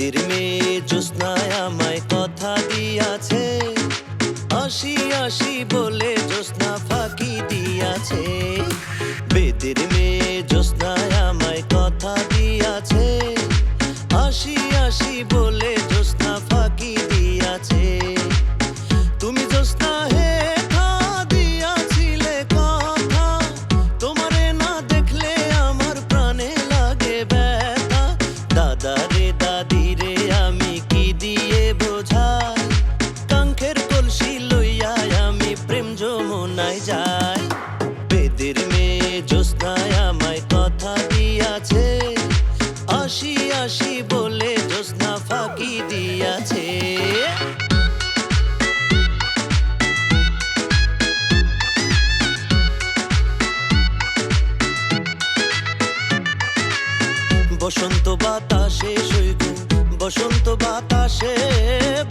মেয়ে জ্যোৎস্নায় আমায় কথা দিয়াছে। আসি আসি বলে জ্যোৎস্না ফাঁকি দিয়াছে। বেদের মেয়ে বসন্ত বাতাসে সৈগ বসন্ত বাতাসে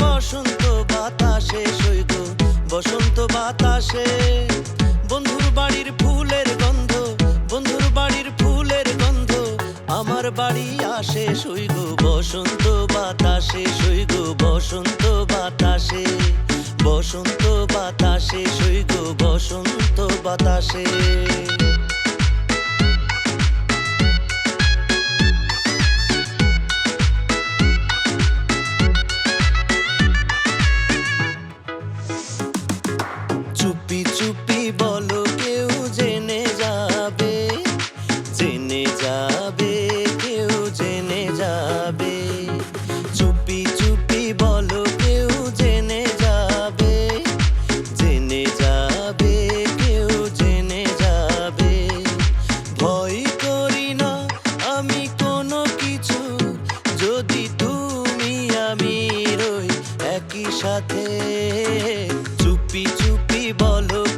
বসন্ত বাতাসে সৈগ বসন্ত বাতাসে। বন্ধুর বাড়ির ফুলের গন্ধ, বন্ধুর বাড়ির ফুলের গন্ধ, আমার বাড়ি আসে সৈগ বসন্ত বাতাসে সৈগ বসন্ত বাতাসে বসন্ত বাতাসে সৈগ বসন্ত বাতাসে। চুপি চুপি বলো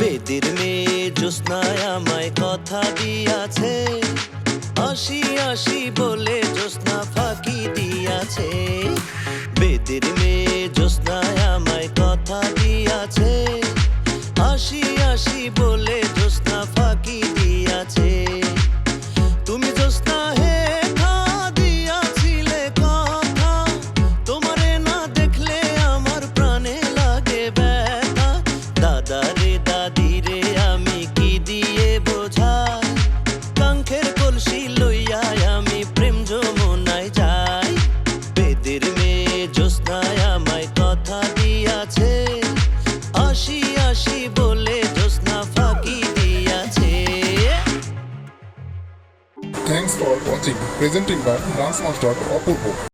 বেদের মেয়ে জ্যোৎস্নায় আমায় কথা দিয়াছে। আসি আসি বলে জ্যোৎস্না ফাঁকি দিয়াছে। বেদির মেয়ে জ্যোৎস্নায় আমায় কথা দিয়াছে। আসি আসি বলে জ্যোৎস্নায় আমায় কথা দিয়াছে আসি আসি বলে জ্যোৎস্না ফাঁকি দিয়াছে Thanks for watching. Presenting by Dance Master Apurvo.